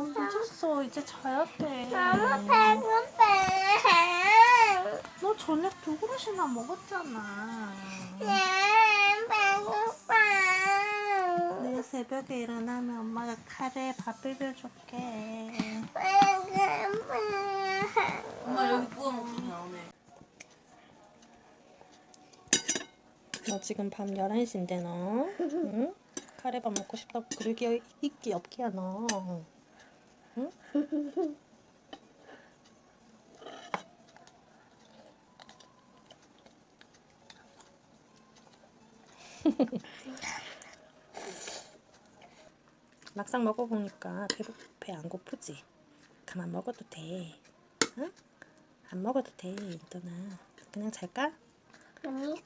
너무 늦었어. 이제 자야 돼. 너무 배고파. 너 저녁 두 그릇이나 먹었잖아. 네, 배고파. 내일 새벽에 일어나면 엄마가 카레에 밥 비벼줄게. 배고파. 엄마 여기 구워 먹으면 나오네. 너 지금 밤 11시인데 너? 응? 카레밥 먹고 싶다고 그러기 있기 없기야 너. 응? 막상 먹어보니까 배안 고프지? 그만 먹어도 돼. 응? 안 먹어도 돼, 인턴아. 그냥 잘까? 아니,